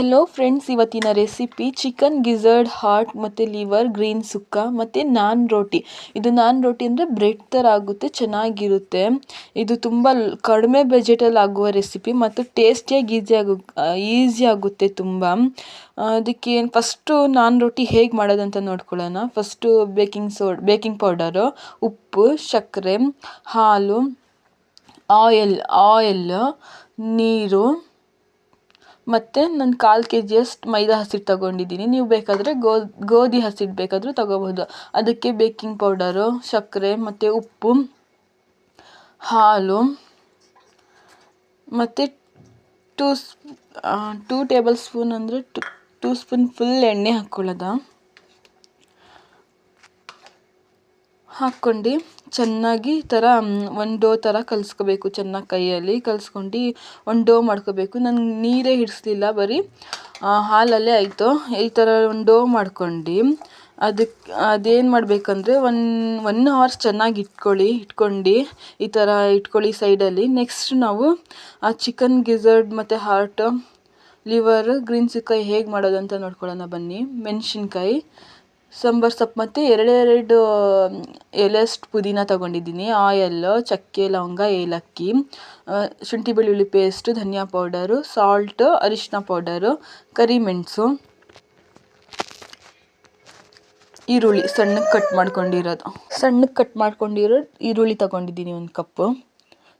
Hello friends ಇವತ್ತಿನ recipe chicken gizzard heart ಮತ್ತು liver green ಸುಕ್ಕ ಮತ್ತು ನಾನ್ ರೋಟಿ ಇದು ನಾನ್ ರೋಟಿ ಅಂದರೆ ಬ್ರೆಡ್ ಥರ ಆಗುತ್ತೆ, ಚೆನ್ನಾಗಿರುತ್ತೆ. ಇದು ತುಂಬ ಕಡಿಮೆ ಬಜೆಟಲ್ಲಿ ಆಗುವ ರೆಸಿಪಿ ಮತ್ತು ಟೇಸ್ಟಿಯಾಗಿ ಈಸಿ ಆಗು ಈಸಿ ಆಗುತ್ತೆ ತುಂಬ. ಅದಕ್ಕೆ ಫಸ್ಟು ನಾನ್ ರೋಟಿ ಹೇಗೆ ಮಾಡೋದಂತ ನೋಡ್ಕೊಳ್ಳೋಣ. First baking soda baking powder ಉಪ್ಪು, ಸಕ್ಕರೆ, ಹಾಲು ಆಯಿಲ್ ಆಯಿಲ್ ನೀರು ಮತ್ತು ನಾನು ಕಾಲು ಕೆ ಜಿಯಷ್ಟು ಮೈದಾ ಹಸಿಟ್ಟು ತಗೊಂಡಿದ್ದೀನಿ. ನೀವು ಬೇಕಾದರೆ ಗೋಧಿ ಹಸಿಟ್ಟು ಬೇಕಾದರೂ ತೊಗೋಬೋದು ಅದಕ್ಕೆ ಬೇಕಿಂಗ್ ಪೌಡರು ಸಕ್ಕರೆ ಮತ್ತು ಉಪ್ಪು, ಹಾಲು, ಮತ್ತು ಟೂ ಟೂ ಟೇಬಲ್ ಸ್ಪೂನ್ ಅಂದರೆ ಟು, ಟೂ ಸ್ಪೂನ್ ಫುಲ್ ಎಣ್ಣೆ ಹಾಕ್ಕೊಳ್ಳೋದು ಹಾಕ್ಕೊಂಡು ಚೆನ್ನಾಗಿ ಈ ಥರ ಒಂದು ಡೋ ಥರ ಕಲಿಸ್ಕೋಬೇಕು ಚೆನ್ನಾಗಿ ಕೈಯಲ್ಲಿ. ಕಲ್ಸ್ಕೊಂಡು ಒಂದು ಡೋ ಮಾಡ್ಕೋಬೇಕು. ನಾನು ನೀರೇ ಹಿಡಿಸ್ಲಿಲ್ಲ ಬರೀ. ಹಾಲಲ್ಲೇ ಆಯಿತು. ಈ ಥರ ಒಂದು ಡೋ ಮಾಡ್ಕೊಂಡು ಅದಕ್ಕೆ ಅದೇನು ಮಾಡಬೇಕಂದ್ರೆ ಒನ್ ಒನ್ ಅವರ್ಸ್ ಚೆನ್ನಾಗಿ ಇಟ್ಕೊಳ್ಳಿ. ಇಟ್ಕೊಂಡು ಈ ಥರ ಇಟ್ಕೊಳ್ಳಿ ಸೈಡಲ್ಲಿ. ನೆಕ್ಸ್ಟ್ ನಾವು ಆ ಚಿಕನ್ ಗಿಝರ್ಡ್ ಮತ್ತು ಹಾರ್ಟ್, ಲಿವರ್, ಗ್ರೀನ್ ಸಿಕ್ಕಾಯಿ ಹೇಗೆ ಮಾಡೋದಂತ ನೋಡ್ಕೊಳ್ಳೋಣ ಬನ್ನಿ. ಮೆಣಸಿನ್ಕಾಯಿ. ಸಾಂಬಾರು ಸೊಪ್ಪು ಮತ್ತು ಎರಡೆರಡು ಎಲೆಯಷ್ಟು ಪುದೀನ ತಗೊಂಡಿದ್ದೀನಿ. ಆಯಲ್ಲು ಚಕ್ಕೆ, ಲವಂಗ, ಏಲಕ್ಕಿ ಶುಂಠಿ, ಬೆಳ್ಳುಳ್ಳಿ ಪೇಸ್ಟು, ಧನಿಯಾ ಪೌಡರು, ಸಾಲ್ಟು, ಅರಿಶಿನ ಪೌಡರು ಕರಿಮೆಣಸು ಈರುಳ್ಳಿ. ಸಣ್ಣಗೆ ಕಟ್ ಮಾಡ್ಕೊಂಡಿರೋದು. ಸಣ್ಣಗೆ ಕಟ್ ಮಾಡ್ಕೊಂಡಿರೋ ಈರುಳ್ಳಿ ತಗೊಂಡಿದ್ದೀನಿ ಒಂದು ಕಪ್ಪು.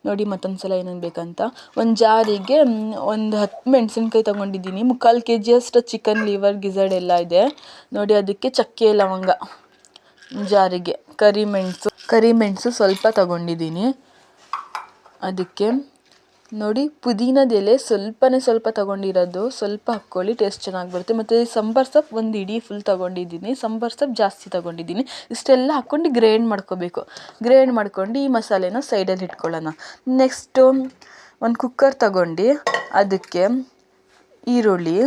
ನೋಡಿ ಮತ್ತೊಂದು ಸಲ ಏನೇನು ಬೇಕಂತ. ಒಂದು ಜಾರಿಗೆ ಒಂದು ಹತ್ತು ಮೆಣಸಿನ್ಕಾಯಿ ತಗೊಂಡಿದ್ದೀನಿ. ಮುಕ್ಕಾಲು ಕೆ ಜಿಯಷ್ಟು ಚಿಕನ್, ಲಿವರ್ ಗಿಝರ್ಡ್ ಎಲ್ಲ ಇದೆ. ನೋಡಿ ಅದಕ್ಕೆ ಚಕ್ಕೆ, ಲವಂಗ ಜಾರಿಗೆ. ಕರಿಮೆಣಸು ಕರಿಮೆಣಸು ಸ್ವಲ್ಪ ತಗೊಂಡಿದ್ದೀನಿ. ಅದಕ್ಕೆ ನೋಡಿ ಪುದೀನದ ಎಲೆ ಸ್ವಲ್ಪನೇ ಸ್ವಲ್ಪ ತಗೊಂಡಿರೋದು. ಸ್ವಲ್ಪ ಹಾಕ್ಕೊಳ್ಳಿ, ಟೇಸ್ಟ್ ಚೆನ್ನಾಗಿ ಬರುತ್ತೆ. ಮತ್ತು ಸಾಂಬಾರು ಸೊಪ್ಪು ಒಂದು ಇಡೀ ಫುಲ್ ತಗೊಂಡಿದ್ದೀನಿ. ಸಾಂಬಾರು ಸೊಪ್ಪು ಜಾಸ್ತಿ ತಗೊಂಡಿದ್ದೀನಿ. ಇಷ್ಟೆಲ್ಲ ಹಾಕ್ಕೊಂಡು ಗ್ರೈಂಡ್ ಮಾಡ್ಕೋಬೇಕು. ಗ್ರೈಂಡ್ ಮಾಡ್ಕೊಂಡು ಈ ಮಸಾಲೆನ ಸೈಡಲ್ಲಿ ಇಟ್ಕೊಳ್ಳೋಣ. ನೆಕ್ಸ್ಟು ಒಂದು ಕುಕ್ಕರ್ ತಗೊಂಡು ಅದಕ್ಕೆ ಈರುಳ್ಳಿ.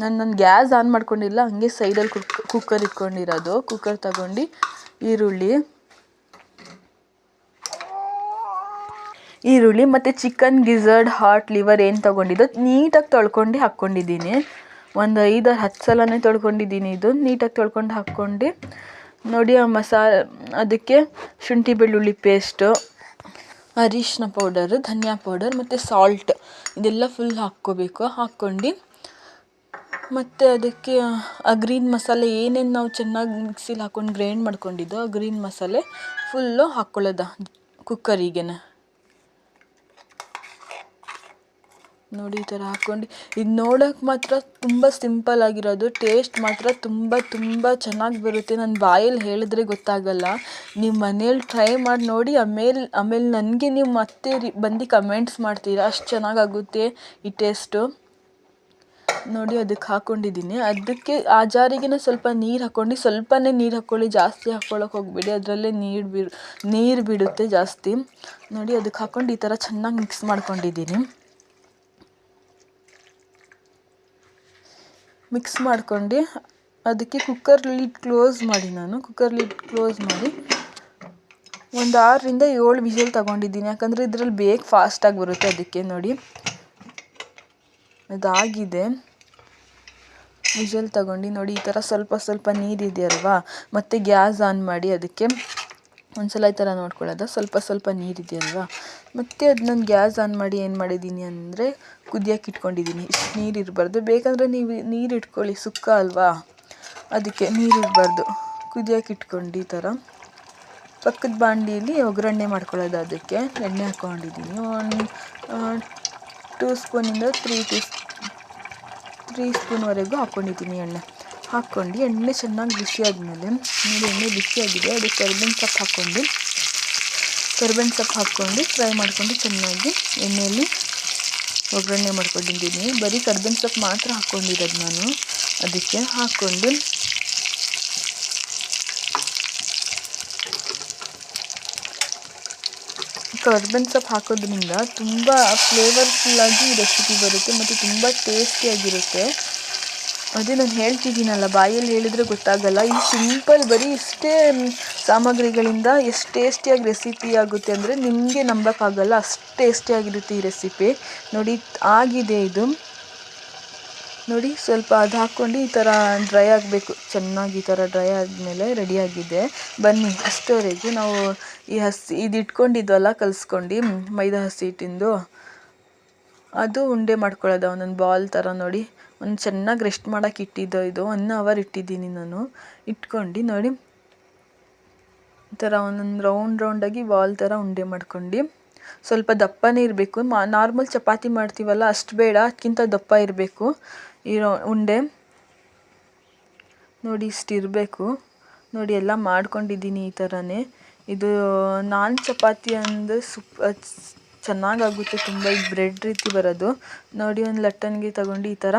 ನಾನು ನನ್ನ ಗ್ಯಾಸ್ ಆನ್ ಮಾಡ್ಕೊಂಡಿಲ್ಲ, ಹಂಗೆ ಸೈಡಲ್ಲಿ ಕುಕ್ ಕುಕ್ಕರ್ ಇಟ್ಕೊಂಡಿರೋದು. ಕುಕ್ಕರ್ ತಗೊಂಡು ಈರುಳ್ಳಿ. ಈರುಳ್ಳಿ ಮತ್ತು ಚಿಕನ್ ಗಿಝರ್ಡ್ ಹಾರ್ಟ್ ಲಿವರ್ ಏನು ತೊಗೊಂಡಿದ್ದು ನೀಟಾಗಿ ತೊಳ್ಕೊಂಡು ಹಾಕ್ಕೊಂಡಿದ್ದೀನಿ. ಒಂದು ಐದು ಹತ್ತು ಸಲನೇ ತೊಳ್ಕೊಂಡಿದ್ದೀನಿ ಇದು. ನೀಟಾಗಿ ತೊಳ್ಕೊಂಡು ಹಾಕ್ಕೊಂಡು ನೋಡಿ ಆ ಮಸಾಲೆ, ಅದಕ್ಕೆ ಶುಂಠಿ, ಬೆಳ್ಳುಳ್ಳಿ ಪೇಸ್ಟು ಅರಿಶಿನ ಪೌಡರು ಧನಿಯಾ ಪೌಡರ್ ಮತ್ತು ಸಾಲ್ಟ್ ಇದೆಲ್ಲ ಫುಲ್ ಹಾಕ್ಕೋಬೇಕು. ಹಾಕ್ಕೊಂಡು ಮತ್ತು ಅದಕ್ಕೆ ಆ ಗ್ರೀನ್ ಮಸಾಲೆ ಏನೇನು ನಾವು ಚೆನ್ನಾಗಿ ಮಿಕ್ಸಿಲಿ ಹಾಕ್ಕೊಂಡು ಗ್ರೈಂಡ್ ಮಾಡ್ಕೊಂಡಿದ್ದೋ ಆ ಗ್ರೀನ್ ಮಸಾಲೆ ಫುಲ್ಲು ಹಾಕ್ಕೊಳ್ಳೋದ ಕುಕ್ಕರಿಗೆ ನೋಡಿ ಈ ಥರ ಹಾಕ್ಕೊಂಡು. ಇದು ನೋಡೋಕೆ ಮಾತ್ರ ತುಂಬ ಸಿಂಪಲ್ ಆಗಿರೋದು. ಟೇಸ್ಟ್ ಮಾತ್ರ ತುಂಬ ತುಂಬ ಚೆನ್ನಾಗಿ ಬರುತ್ತೆ. ನನ್ನ ಬಾಯಲ್ಲಿ ಹೇಳಿದ್ರೆ ಗೊತ್ತಾಗಲ್ಲ. ನೀವು ಮನೇಲಿ ಟ್ರೈ ಮಾಡಿ ನೋಡಿ, ಆಮೇಲೆ ಆಮೇಲೆ ನನಗೆ ನೀವು ಮತ್ತೆ ಬಂದು ಕಮೆಂಟ್ಸ್ ಮಾಡ್ತೀರಾ. ಅಷ್ಟು ಚೆನ್ನಾಗಾಗುತ್ತೆ ಈ ಟೇಸ್ಟು ನೋಡಿ ಅದಕ್ಕೆ ಹಾಕ್ಕೊಂಡಿದ್ದೀನಿ ಅದಕ್ಕೆ ಆ ಜಾರಿಗೆನೇ ಸ್ವಲ್ಪ ನೀರು ಹಾಕ್ಕೊಂಡು ಸ್ವಲ್ಪನೇ ನೀರು ಹಾಕ್ಕೊಳ್ಳಿ ಜಾಸ್ತಿ ಹಾಕ್ಕೊಳ್ಳೋಕೆ ಹೋಗಬೇಡಿ. ಅದರಲ್ಲೇ ನೀರು ಬಿಡು, ನೀರು ಬಿಡುತ್ತೆ ಜಾಸ್ತಿ. ನೋಡಿ ಅದಕ್ಕೆ ಹಾಕ್ಕೊಂಡು ಈ ಥರ ಚೆನ್ನಾಗಿ ಮಿಕ್ಸ್ ಮಾಡ್ಕೊಂಡಿದ್ದೀನಿ. ಮಿಕ್ಸ್ ಮಾಡ್ಕೊಂಡು ಅದಕ್ಕೆ ಕುಕ್ಕರ್ ಲಿಡ್ ಕ್ಲೋಸ್ ಮಾಡಿ ನಾನು. ಕುಕ್ಕರ್ ಲಿಡ್ ಕ್ಲೋಸ್ ಮಾಡಿ. ಒಂದು ಆರರಿಂದ ಏಳು ವಿಷಲ್ ತಗೊಂಡಿದ್ದೀನಿ. ಯಾಕಂದರೆ ಇದರಲ್ಲಿ ಬೇಗ ಫಾಸ್ಟಾಗಿ ಬರುತ್ತೆ ಅದಕ್ಕೆ ನೋಡಿ. ಅದಾಗಿದೆ ವಿಷಲ್ ತಗೊಂಡು ನೋಡಿ, ಈ ಥರ ಸ್ವಲ್ಪ ಸ್ವಲ್ಪ ನೀರಿದೆಯಲ್ವಾ? ಮತ್ತು ಗ್ಯಾಸ್ ಆನ್ ಮಾಡಿ ಅದಕ್ಕೆ. ಒಂದು ಸಲ ಈ ಥರ ನೋಡ್ಕೊಳ್ಳೋದು. ಸ್ವಲ್ಪ ಸ್ವಲ್ಪ ನೀರಿದೆಯಲ್ವಾ ಮತ್ತು ಅದು ನಾನು ಗ್ಯಾಸ್ ಆನ್ ಮಾಡಿ ಏನು ಮಾಡಿದ್ದೀನಿ ಅಂದರೆ ಕುದಿಯೋಕೆ ಇಟ್ಕೊಂಡಿದ್ದೀನಿ ಇಷ್ಟು ನೀರು ಇರಬಾರ್ದು. ಬೇಕಂದರೆ ನೀವು ನೀರು ಇಟ್ಕೊಳ್ಳಿ. ಸುಕ್ಕ ಅಲ್ವಾ? ಅದಕ್ಕೆ ನೀರು ಇರಬಾರ್ದು. ಕುದಿಯೋಕೆ ಇಟ್ಕೊಂಡು ಈ ಥರ. ಪಕ್ಕದ ಬಾಂಡಿಯಲ್ಲಿ ಒಗ್ಗರಣೆ ಮಾಡ್ಕೊಳ್ಳೋದು ಅದಕ್ಕೆ. ಎಣ್ಣೆ ಹಾಕ್ಕೊಂಡಿದ್ದೀನಿ ಒಂದು ಟೂ ಸ್ಪೂನಿಂದ ತ್ರೀ ಟೀ ತ್ರೀ ಸ್ಪೂನ್ವರೆಗೂ ಹಾಕ್ಕೊಂಡಿದ್ದೀನಿ ಎಣ್ಣೆ. ಹಾಕ್ಕೊಂಡು ಎಣ್ಣೆ ಚೆನ್ನಾಗಿ ಬಿಸಿ ಆದಮೇಲೆ ನೋಡಿ ಎಣ್ಣೆ ಬಿಸಿಯಾಗಿದೆ. ಅದಕ್ಕೆ ಕರ್ಬೇವಿನ ಸೊಪ್ಪು ಹಾಕ್ಕೊಂಡು, ಕರ್ಬೇವಿನ ಸೊಪ್ಪು ಹಾಕ್ಕೊಂಡು ಫ್ರೈ ಮಾಡ್ಕೊಂಡು ಚೆನ್ನಾಗಿ ಎಣ್ಣೆಯಲ್ಲಿ ಒಗ್ಗರಣೆ ಮಾಡ್ಕೊಂಡಿದ್ದೀನಿ. ಬರೀ ಕರ್ಬೇವಿನ ಸೊಪ್ಪು ಮಾತ್ರ ಹಾಕ್ಕೊಂಡಿರೋದು ನಾನು. ಅದಕ್ಕೆ ಹಾಕ್ಕೊಂಡು ಕರ್ಬೇವಿನ ಸೊಪ್ಪು ಹಾಕೋದ್ರಿಂದ ತುಂಬ ಫ್ಲೇವರ್ಫುಲ್ಲಾಗಿ ರೆಸಿಪಿ ಬರುತ್ತೆ ಮತ್ತು ತುಂಬ ಟೇಸ್ಟಿಯಾಗಿರುತ್ತೆ ಅದೇ ನಾನು ಹೇಳ್ತಿದ್ದೀನಲ್ಲ, ಬಾಯಲ್ಲಿ ಹೇಳಿದರೆ ಗೊತ್ತಾಗಲ್ಲ. ಈ ಸಿಂಪಲ್ ಬರೀ ಇಷ್ಟೇ ಸಾಮಗ್ರಿಗಳಿಂದ ಎಷ್ಟು ಟೇಸ್ಟಿಯಾಗಿ ರೆಸಿಪಿ ಆಗುತ್ತೆ ಅಂದರೆ ನಿಮಗೆ ನಂಬೋಕ್ಕಾಗಲ್ಲ. ಅಷ್ಟು ಟೇಸ್ಟಿಯಾಗಿರುತ್ತೆ ಈ ರೆಸಿಪಿ ನೋಡಿ, ಆಗಿದೆ ಇದು. ನೋಡಿ, ಸ್ವಲ್ಪ ಅದು ಹಾಕ್ಕೊಂಡು ಈ ಥರ ಡ್ರೈ ಆಗಬೇಕು. ಚೆನ್ನಾಗಿ ಈ ಥರ ಡ್ರೈ ಆದಮೇಲೆ ರೆಡಿಯಾಗಿದೆ ಬನ್ನಿ ಅಷ್ಟೋರೆಗೂ ನಾವು ಈ ಹಸಿ, ಇದು ಇಟ್ಕೊಂಡಿದ್ವಲ್ಲ, ಕಲಿಸ್ಕೊಂಡು, ಮೈದಾ ಹಸಿ ಹಿಟ್ಟಿಂದು. ಅದು ಉಂಡೆ ಮಾಡ್ಕೊಳ್ಳೋದು, ಒಂದೊಂದು ಬಾಲ್ ಥರ ನೋಡಿ. ಒಂದು ಚೆನ್ನಾಗಿ ರೆಸ್ಟ್ ಮಾಡೋಕೆ ಇಟ್ಟಿದ್ದು ಇದು. ಒನ್ ಅವರ್ ಇಟ್ಟಿದ್ದೀನಿ ನಾನು. ಇಟ್ಕೊಂಡು ನೋಡಿ. ಈ ಥರ ಒಂದೊಂದು ರೌಂಡ್ ರೌಂಡಾಗಿ ಬಾಲ್ ಥರ ಉಂಡೆ ಮಾಡ್ಕೊಂಡು. ಸ್ವಲ್ಪ ದಪ್ಪನೇ ಇರಬೇಕು. ಮಾ ನಾರ್ಮಲ್ ಚಪಾತಿ ಮಾಡ್ತೀವಲ್ಲ, ಅಷ್ಟು ಬೇಡ. ಅದಕ್ಕಿಂತ ದಪ್ಪ ಇರಬೇಕು. ಈ ಉಂಡೆ. ನೋಡಿ ಇಷ್ಟು ಇರಬೇಕು. ನೋಡಿ ಎಲ್ಲ ಮಾಡ್ಕೊಂಡಿದ್ದೀನಿ ಈ ಥರನೇ ಇದು ನಾನ್ ಚಪಾತಿ ಅಂದರೆ ಸುಪ್ ಚೆನ್ನಾಗಾಗುತ್ತೆ ತುಂಬ ಈ ಬ್ರೆಡ್ ರೀತಿ ಬರೋದು. ನೋಡಿ ಒಂದು ಲಟ್ಟಣಿಗೆ ತಗೊಂಡು ಈ ಥರ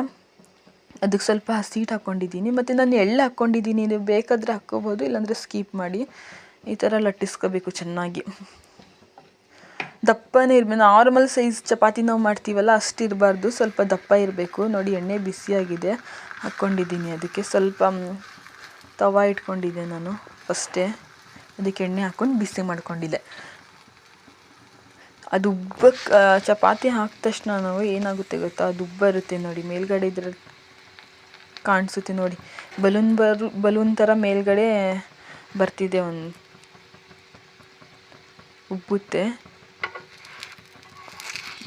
ಅದಕ್ಕೆ ಸ್ವಲ್ಪ ಹಸಿಟ್ಟು ಹಾಕ್ಕೊಂಡಿದ್ದೀನಿ ಮತ್ತು ನಾನು ಎಳ್ಳು ಹಾಕ್ಕೊಂಡಿದ್ದೀನಿ ನೀವು ಬೇಕಾದರೆ ಹಾಕ್ಕೋಬೋದು, ಇಲ್ಲಾಂದರೆ ಸ್ಕೀಪ್ ಮಾಡಿ ಈ ಥರ ಲಟ್ಟಿಸ್ಕೋಬೇಕು ಚೆನ್ನಾಗಿ. ದಪ್ಪನೇ ಇರಬೇಕು. ನಾರ್ಮಲ್ ಸೈಜ್ ಚಪಾತಿ ನಾವು ಮಾಡ್ತೀವಲ್ಲ, ಅಷ್ಟು ಇರಬಾರ್ದು. ಸ್ವಲ್ಪ ದಪ್ಪ ಇರಬೇಕು. ನೋಡಿ, ಎಣ್ಣೆ ಬಿಸಿಯಾಗಿದೆ ಹಾಕ್ಕೊಂಡಿದ್ದೀನಿ ಅದಕ್ಕೆ ಸ್ವಲ್ಪ ತವ ಇಟ್ಕೊಂಡಿದ್ದೆ ನಾನು ಫಸ್ಟೇ. ಅದಕ್ಕೆ ಎಣ್ಣೆ ಹಾಕ್ಕೊಂಡು ಬಿಸಿ ಮಾಡ್ಕೊಂಡಿದ್ದೆ. ಅದು ಉಬ್ಬಕ್ಕೆ ಚಪಾತಿ ಹಾಕಿದ ತಕ್ಷಣ ನಾವು ಏನಾಗುತ್ತೆ ಗೊತ್ತಾ? ಅದು ಉಬ್ಬರುತ್ತೆ ನೋಡಿ, ಮೇಲ್ಗಡೆ ಇದ್ರ ಕಾಣಿಸುತ್ತೆ ನೋಡಿ. ಬಲೂನ್ ಬರು, ಬಲೂನ್ ಥರ ಮೇಲ್ಗಡೆ ಬರ್ತಿದೆ ಒಂದು ಉಬ್ಬುತ್ತೆ.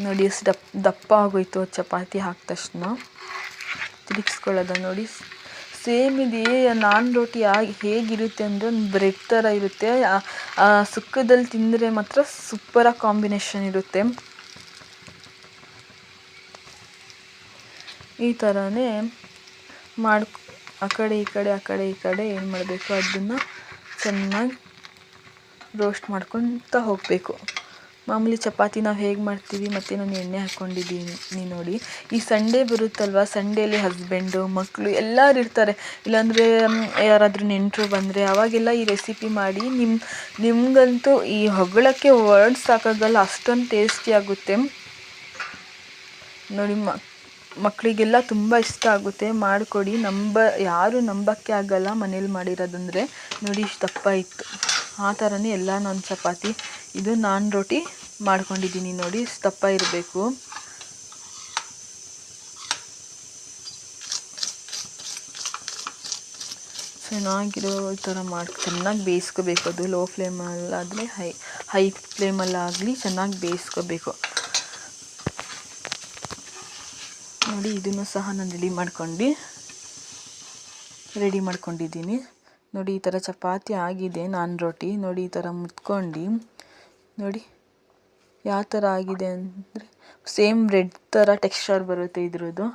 ನೋಡಿ ಎಷ್ಟು ದಪ್ಪ ದಪ್ಪ ಆಗೋಯ್ತು ಚಪಾತಿ ಹಾಕಿದ ತಕ್ಷಣ. ತಿರುಗಿಸ್ಕೊಳ್ಳೋದ ನೋಡಿ. ಸೇಮ್ ಇದೆಯೇ ನಾನ್ ರೋಟಿ ಆಗಿ, ಹೇಗಿರುತ್ತೆ ಅಂದರೆ ಒಂದು ಬ್ರೆಡ್ ಥರ ಇರುತ್ತೆ. ಸುಕ್ಕದಲ್ಲಿ ತಿಂದರೆ ಮಾತ್ರ ಸೂಪರಾಗಿ ಕಾಂಬಿನೇಷನ್ ಇರುತ್ತೆ. ಈ ಥರನೇ ಮಾಡಿ ಆ ಕಡೆ, ಈ ಕಡೆ, ಆ ಕಡೆ, ಈ ಕಡೆ ಏನು ಮಾಡಬೇಕು ಅದನ್ನು ಚೆನ್ನಾಗಿ ರೋಸ್ಟ್ ಮಾಡ್ಕೊತ ಹೋಗಬೇಕು. ಮಾಮೂಲಿ ಚಪಾತಿ ನಾವು ಹೇಗೆ ಮಾಡ್ತೀವಿ, ಮತ್ತು ನಾನು ಎಣ್ಣೆ ಹಾಕ್ಕೊಂಡಿದ್ದೀನಿ ನೋಡಿ. ಈ ಸಂಡೇ ಬರುತ್ತಲ್ವ? ಸಂಡೇಲಿ ಹಸ್ಬೆಂಡು ಮಕ್ಕಳು ಎಲ್ಲರೂ ಇರ್ತಾರೆ. ಇಲ್ಲಾಂದರೆ ಯಾರಾದರೂ ನೆಂಟರು ಬಂದರೆ ಅವಾಗೆಲ್ಲ ಈ ರೆಸಿಪಿ ಮಾಡಿ ನಿಮ್ಮ ನಿಮಗಂತೂ ಈ ಹೊಗಳಕ್ಕೆ ವರ್ಡ್ಸ್ ಸಾಕಾಗಲ್ಲ ಅಷ್ಟೊಂದು ಟೇಸ್ಟಿ ಆಗುತ್ತೆ. ನೋಡಿ ಮಕ್ಕಳಿಗೆಲ್ಲ ತುಂಬ ಇಷ್ಟ ಆಗುತ್ತೆ. ಮಾಡಿಕೊಡಿ. ನಂಬ, ಯಾರು ನಂಬೋಕ್ಕೆ ಆಗಲ್ಲ ಮನೇಲಿ ಮಾಡಿರೋದಂದರೆ. ನೋಡಿ ಇಷ್ಟು ದಪ್ಪ ಇತ್ತು. ಆ ಥರನೇ ಎಲ್ಲ ನಾನು ಚಪಾತಿ. ಇದು ನಾನ್ ರೊಟ್ಟಿ ಮಾಡ್ಕೊಂಡಿದ್ದೀನಿ ನೋಡಿ. ಇಷ್ಟು ದಪ್ಪ ಇರಬೇಕು. ಚೆನ್ನಾಗಿರೋ ಥರ ಮಾಡಿ, ಚೆನ್ನಾಗಿ ಬೇಯಿಸ್ಕೋಬೇಕು ಅದು. ಲೋ ಫ್ಲೇಮಲ್ಲಾದರೆ ಹೈ ಹೈ ಫ್ಲೇಮಲ್ಲಾಗಲಿ ಚೆನ್ನಾಗಿ ಬೇಯಿಸ್ಕೋಬೇಕು. ನೋಡಿ, ಇದನ್ನು ಸಹ ನಾನು ರೆಡಿ ಮಾಡ್ಕೊಂಡು ರೆಡಿ ಮಾಡ್ಕೊಂಡಿದ್ದೀನಿ. ನೋಡಿ, ಈ ಥರ ಚಪಾತಿ ಆಗಿದೆ, ನಾನ್ ರೋಟಿ. ನೋಡಿ, ಈ ಥರ ಮುತ್ಕೊಂಡು ನೋಡಿ, ಯಾವ ಥರ ಆಗಿದೆ ಅಂದರೆ ಸೇಮ್ ಬ್ರೆಡ್ ಥರ ಟೆಕ್ಸ್ಚರ್ ಬರುತ್ತೆ ಇದ್ರದ್ದು.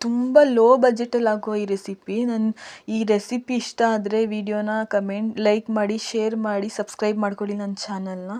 ತುಂಬ ಲೋ ಬಜೆಟಲ್ಲಿ ಆಗೋ ಈ ರೆಸಿಪಿ ನನ್ನ ಈ ರೆಸಿಪಿ ಇಷ್ಟ ಆದರೆ ವಿಡಿಯೋನ ಕಮೆಂಟ್ ಲೈಕ್ ಮಾಡಿ ಶೇರ್ ಮಾಡಿ ಸಬ್ಸ್ಕ್ರೈಬ್ ಮಾಡ್ಕೊಳ್ಳಿ ನನ್ನ ಚಾನಲ್ನ